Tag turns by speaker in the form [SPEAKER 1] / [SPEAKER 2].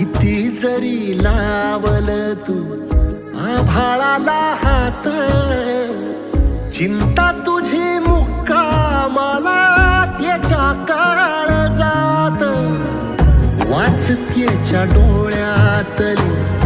[SPEAKER 1] किती जरी लावल तू आभाळाला हात चिंता तुझी मुक्कामाला त्याच्या काळ जात वाचतेच्या डोळ्यातली